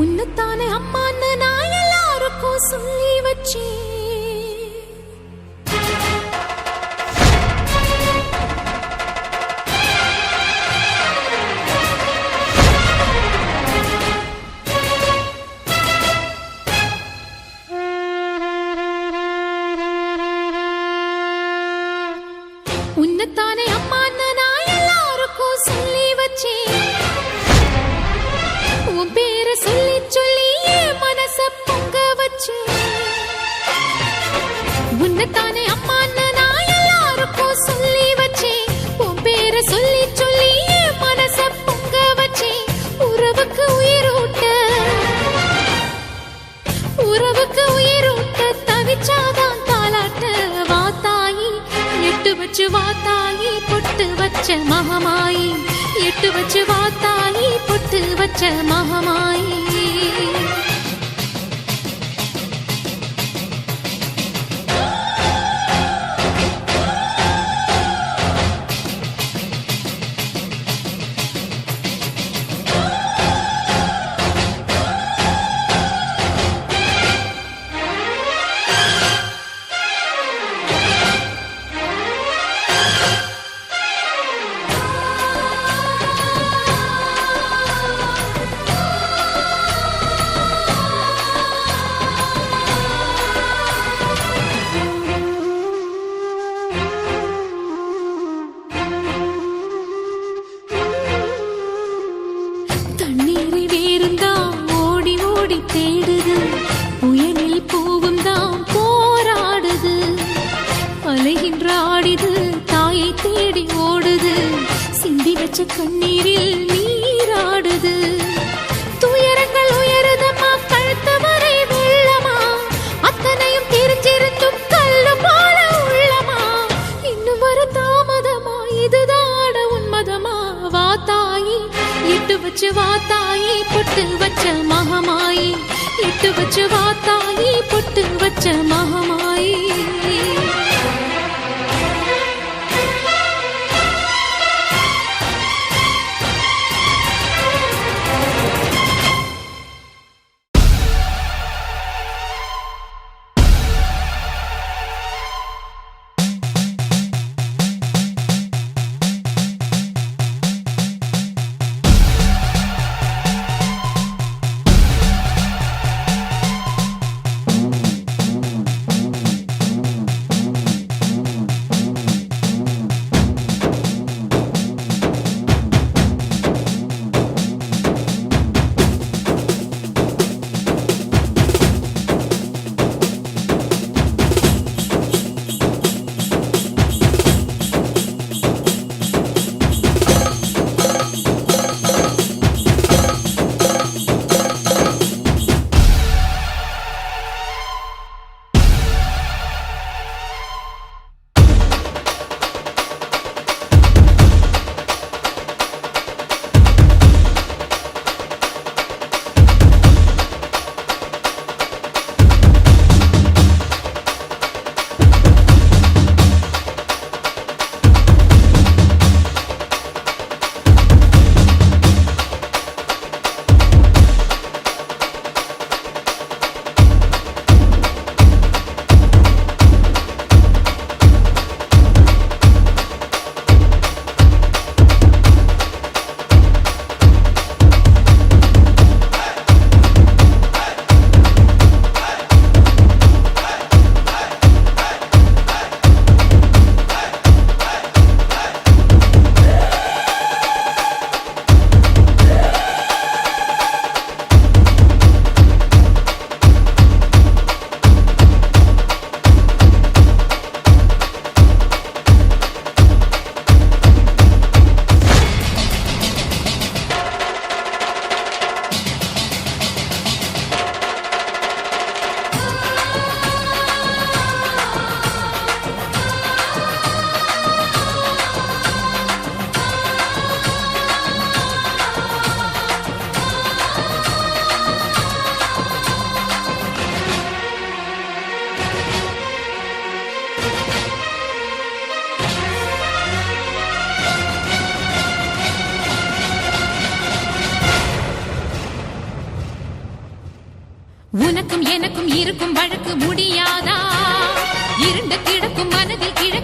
உன்னைத்தானே அம்மான்னு நான் எல்லாருக்கும் சொல்லி வச்சேன். தவிச்சாதான் தாலாட்ட வாத்தாயி எட்டு வச்சு வாத்தாயி பொட்டு வச்ச மகமாயி. எட்டு வச்சு வாத்தாயி பொட்டு வச்ச மகமாயி. வச்சு வாத்தாயி பொட்டு வச்ச மகமா?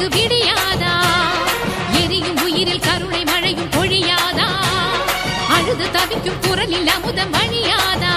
எனக்கு விடியாதா? எரியும் உயிரில் கருணை மழையும் பொழியாதா? அழுது தவிக்கும் குரலில் அமுதம் வழியாதா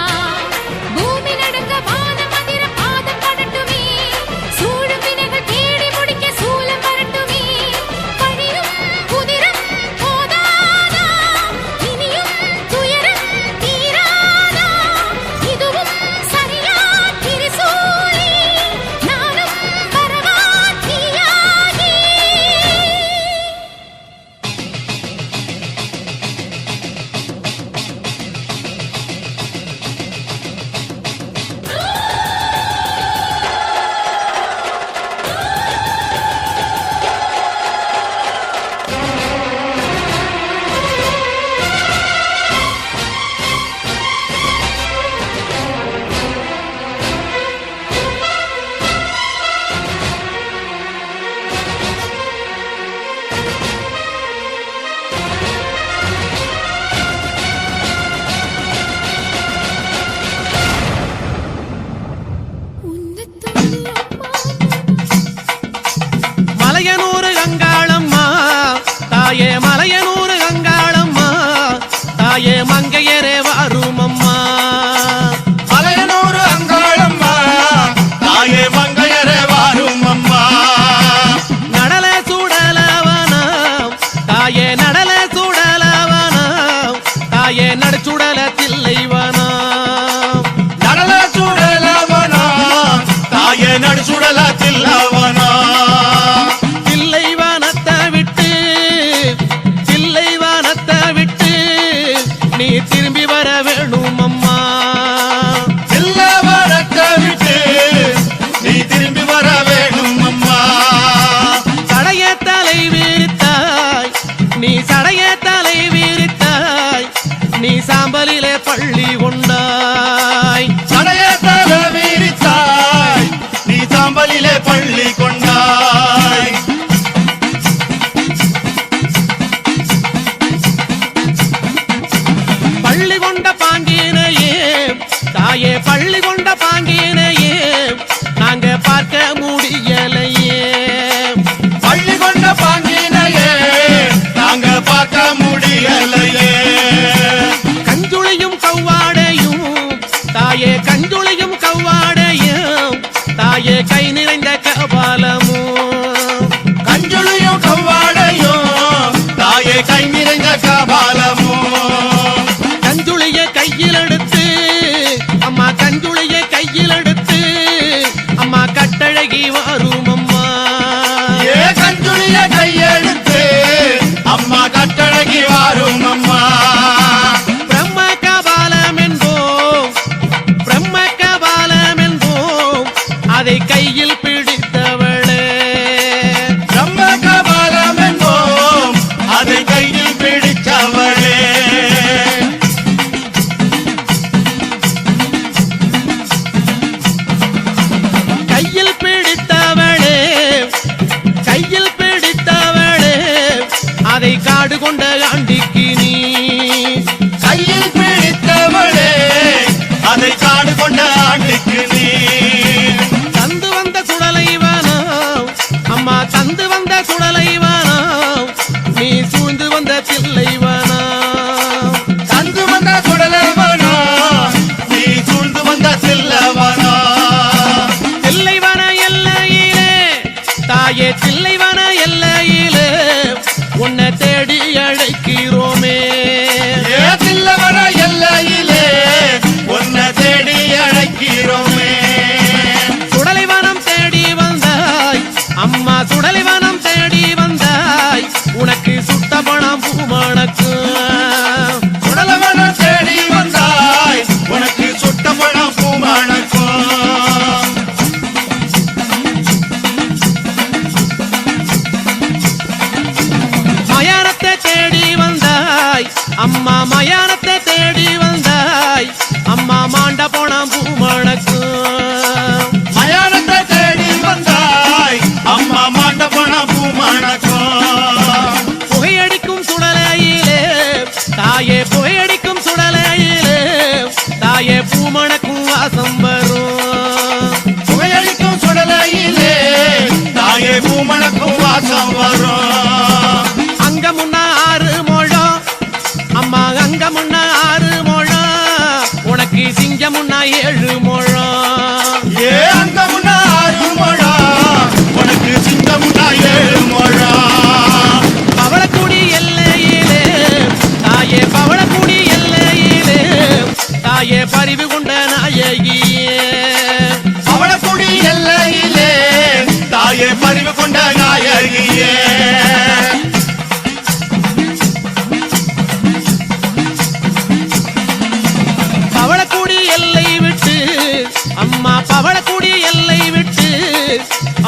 கை அதை காடு கொண்ட ஆண்டுக்கு நீ தந்து வந்த சுடலை வானோ அம்மா தந்து வந்த சுடலை வானோ நீ சூழ்ந்து வந்த தில்லை வானோ தந்து வந்த சுடலை வானோ நீ சூழ்ந்து வந்த தில்லை வானோ தில்லை வான உன்னை தேடி அழைக்கிறோம். அம்மா மயானத்தை தேடி வந்தாய். அம்மா மாண்ட போன பூமணக்கும் மயானத்தை தேடி வந்தாய். அம்மா மாண்ட போன பூமணக்கும் புகையடிக்கும் சுடலையிலே தாயே புகையடிக்கும் சுடலையிலே தாயே பூமணக்கும் வாசம் வரும். புகையடிக்கும் சுடலையிலே தாயே பூமணக்கும் வாசம் வரும். பவளக்குடி எல்லை விட்டு அம்மா பவளக்குடி எல்லை விட்டு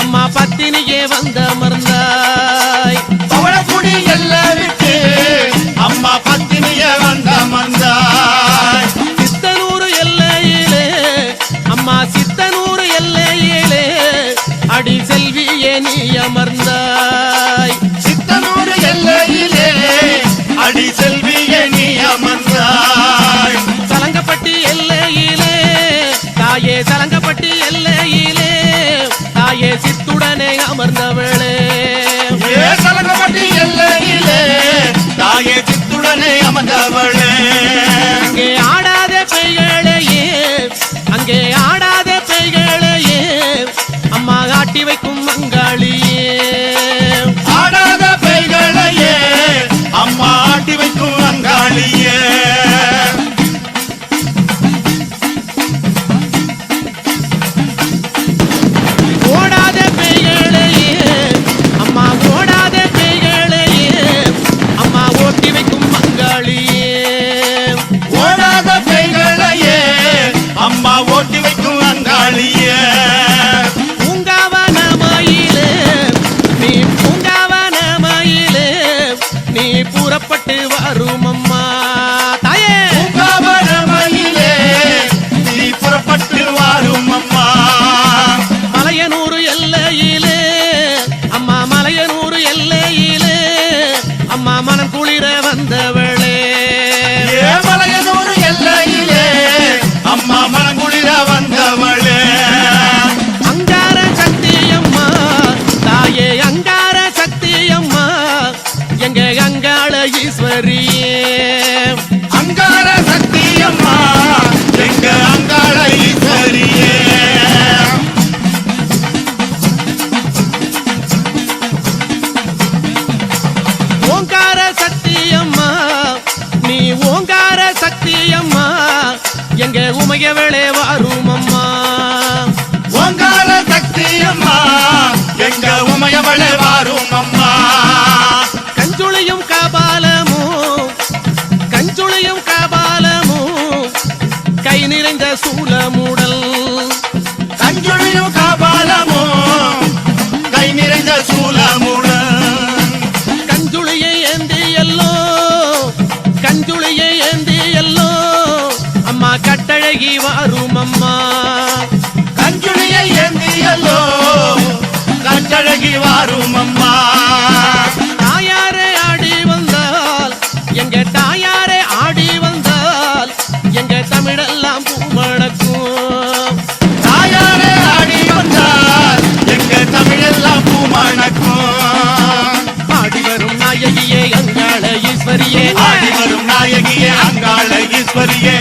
அம்மா பத்தினியே வந்த மருந்தாய். பவளக்குடி எல்லை விட்டு அம்மா பத்தினியே வந்த மருந்தாய். சித்தனூர் எல்லையிலே அம்மா சித்தனூர் எல்லையிலே அடி செல்வியே நீ அமர்ந்த உடனே அமர்ந்தவளே. காபாலமோ? கஞ்சுளையும் காபாலமோ? கை நிறைந்த சூலமுடல் கஞ்சுளையும் காபாலமோ? கை நிறைந்த சூலமுடல் கஞ்சுளையை ஏந்தி எல்லோ? கஞ்சுளையை ஏந்தி எல்லோ? அம்மா கட்டழகி வாரும் அம்மா. கஞ்சுளையை ஏந்தி எல்லோ? கட்டழகி வாரும் அம்மா. வரும் நாயகியே அங்காள ஈஸ்வரியே.